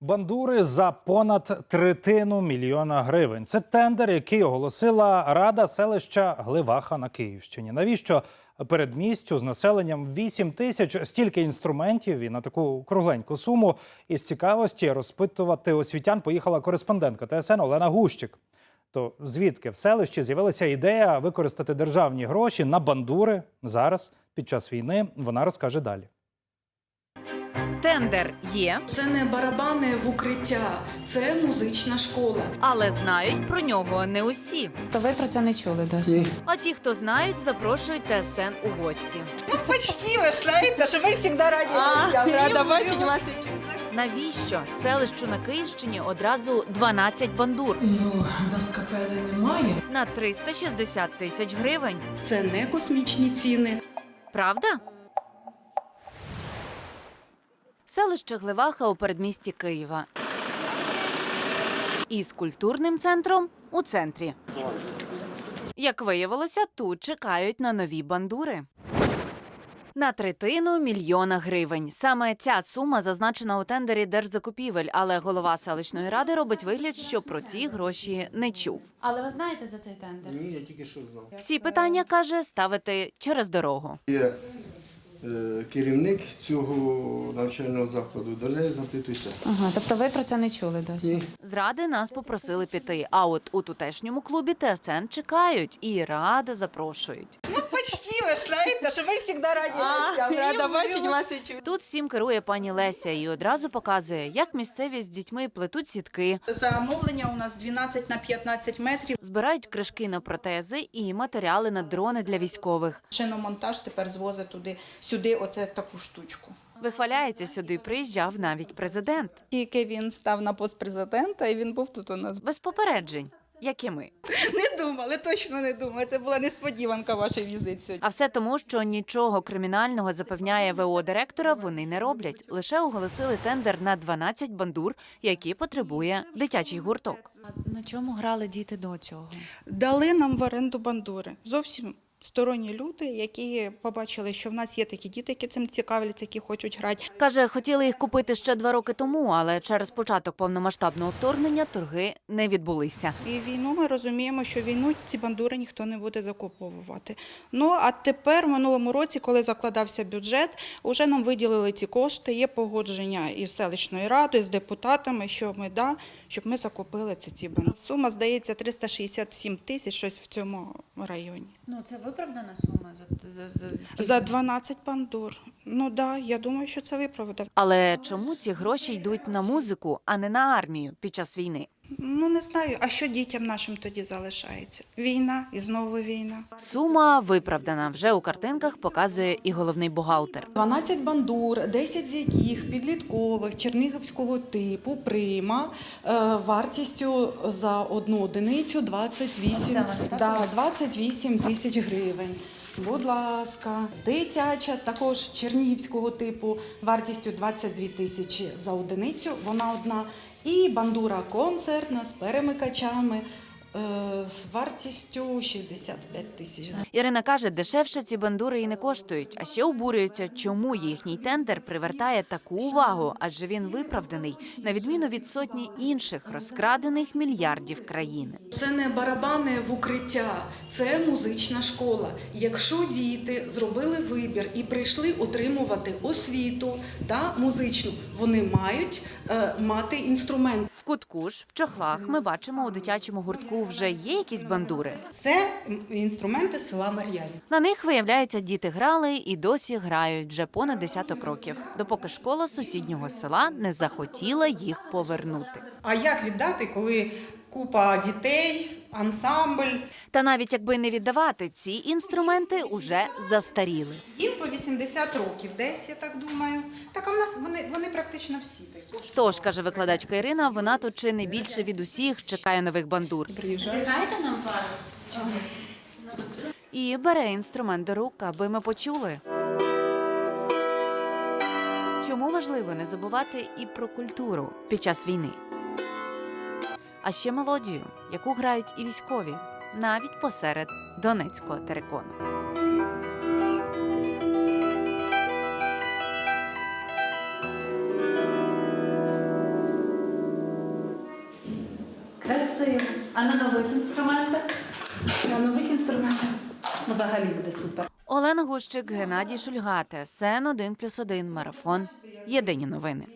Бандури за понад третину мільйона гривень. Це тендер, який оголосила рада селища Гливаха на Київщині. Навіщо передмістю з населенням 8 тисяч стільки інструментів і на таку кругленьку суму? Із цікавості розпитувати освітян поїхала кореспондентка ТСН Олена Гущик. То звідки в селищі з'явилася ідея використати державні гроші на бандури зараз під час війни? Вона розкаже далі. Тендер є, Це не барабани в укриття, це музична школа. але знають про нього не усі. То ви про це не чули досі? А ті, хто знають, запрошують ТСН у гості. Почти ви ж знаєте, що ми завжди раді. Я рада бачити вас. Навіщо селищу на Київщині одразу 12 бандур Ну, нас капели немає. на 360 тисяч гривень? Це не космічні ціни. Правда? Селище Гливаха у передмісті Києва. Із культурним центром у центрі. Як виявилося, тут чекають на нові бандури. На третину мільйона гривень. Саме ця сума зазначена у тендері держзакупівель, але голова селищної ради робить вигляд, що про ці гроші не чув. Але ви знаєте за цей тендер? Ні, я тільки що знав. Всі питання каже ставити через дорогу. Є керівник цього навчального закладу, до неї запитуйте. Ага, тобто ви про це не чули досі? Ні. Зради нас попросили піти. А от у тутешньому клубі ТСН чекають і радо запрошують. Почти ви ж знаєте, що ми завжди раді. Рада бачити вас. Тут всім керує пані Леся і одразу показує, як місцеві з дітьми плетуть сітки, Замовлення у нас 12 на 15 метрів. збирають кришки на протези і матеріали на дрони для військових. Шиномонтаж тепер звозить туди сюди оце таку штучку. Вихваляється сюди. Приїжджав навіть президент Тільки він став на пост президента, і він був тут у нас. без попереджень, як і ми. Не думали, точно не думали. Це була несподіванка вашої візит сьогодні. А все тому, що нічого кримінального запевняє ВО директора. Вони не роблять. Лише оголосили тендер на 12 бандур, які потребує дитячий гурток. На чому грали діти до цього? Дали нам в оренду бандури. Зовсім сторонні люди, які побачили, що в нас є такі діти, які цим цікавляться, які хочуть грати. Каже, хотіли їх купити ще два роки тому, але через початок повномасштабного вторгнення торги не відбулися. І війну ми розуміємо, що війну ці бандури ніхто не буде закуповувати. Ну а тепер, в минулому році, коли закладався бюджет, вже нам виділили ці кошти. Є погодження із селищною радою, з депутатами, що ми да, щоб ми закупили ці, ці бандури. Сума здається 367 тисяч, щось в цьому районі. Ну це виправдана сума за, за, за, скільки? За 12 пандур. Ну да, я думаю, що це виправдано. Але чому ці гроші йдуть на музику, а не на армію під час війни? Ну не знаю, а що дітям нашим тоді залишається? Війна і знову війна. Сума виправдана. Вже у картинках показує і головний бухгалтер. 12 бандур, 10 з яких підліткових чернігівського типу прима е, вартістю за одну одиницю 28, Оце вони, так, у да, 28 тисяч гривень. Будь ласка, дитяча, також чернігівського типу, вартістю 22 тисячі за одиницю, вона одна. І бандура концертна з перемикачами з вартістю 65 тисяч. Ірина каже, дешевше ці бандури і не коштують. А ще обурюються, чому їхній тендер привертає таку увагу, адже він виправданий, на відміну від сотні інших розкрадених мільярдів країни. Це не барабани в укриття, це музична школа. Якщо діти зробили вибір і прийшли отримувати освіту та музичну, вони мають е, мати інструмент. В кутку ж в чохлах ми бачимо у дитячому гуртку вже є якісь бандури. Це інструменти села Мар'янів. На них виявляється, діти грали і досі грають вже понад десяток років, допоки школа сусіднього села не захотіла їх повернути. А як віддати, коли купа дітей, ансамбль? Та навіть якби не віддавати, ці інструменти уже застаріли. Їм по 80 років десь, я так думаю. Так а в нас вони, вони практично всі такі. Тож каже викладачка Ірина, вона тут чи не більше від усіх чекає нових бандур Зіграєте нам пару чогось? і бере інструмент до рук, аби ми почули. Чому важливо не забувати і про культуру під час війни? а ще мелодію, яку грають і військові навіть посеред донецького терикону. Красиво. А на нових інструментах? На нових інструментах взагалі буде супер. Олена Гущик, Геннадій Шульгате, Сен 1+,1, Марафон. Єдині новини.